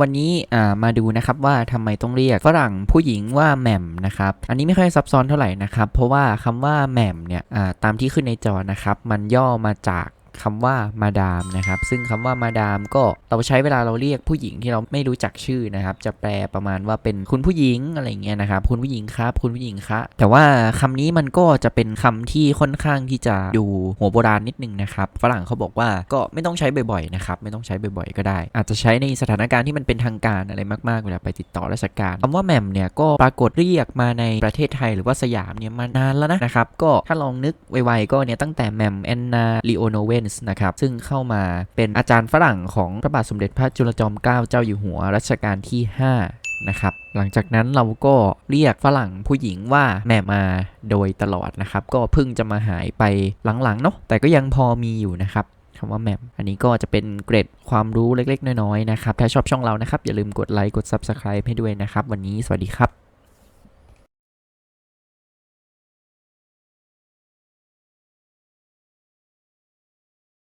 วันนี้มาดูนะครับว่าทำไมต้องเรียกฝรั่งผู้หญิงว่าแหม่มนะครับอันนี้ไม่ค่อยซับซ้อนเท่าไหร่นะครับเพราะว่าคำว่าแหม่มเนี่ยตามที่ขึ้นในจอนะครับมันย่อมาจาก คำว่ามาดามนะครับ ซึ่งคำว่ามาดามก็เราใช้เวลาเราเรียกผู้หญิงที่เราไม่รู้จักชื่อนะครับ จะแปลประมาณว่าเป็นคุณผู้หญิงอะไรเงี้ยนะครับ คุณผู้หญิงครับ คุณผู้หญิงคะ แต่ว่าคำนี้มันก็จะเป็นคำที่ค่อนข้างที่จะดูหัวโบราณนิดนึงนะครับ ฝรั่งเขาบอกว่าก็ไม่ต้องใช้บ่อยๆนะครับ ไม่ต้องใช้บ่อยๆ ก็ได้ อาจจะใช้ในสถานการณ์ที่มันเป็นทางการอะไรมากๆเวลาไปติดต่อราชการคำว่าแหม่มเนี่ยก็ปรากฏเรียกมาในประเทศไทยหรือว่าสยามเนี่ยมานานแล้วนะนะครับ ก็ถ้าลองนึกไวๆก็เนี่ยตั้งแต่แหม่มแอนนาลีโอโนเวนส์นะครับซึ่งเข้ามาเป็นอาจารย์ฝรั่งของพระบาทสมเด็จพระจุลจอมเกล้าเจ้าอยู่หัวรัชกาลที่ 5นะครับหลังจากนั้นเราก็เรียกฝรั่งผู้หญิงว่าแม่มาโดยตลอดนะครับ ก็เพิ่งจะมาหายไปหลังๆเนาะแต่ก็ยังพอมีอยู่นะครับคำว่าแมมอันนี้ก็จะเป็นเกร็ดความรู้เล็กๆ น้อยๆนะครับ ถ้าชอบช่องเรานะครับ อย่าลืมกดไลค์กด Subscribe ให้ด้วยนะครับ วันนี้สวัสดีครับ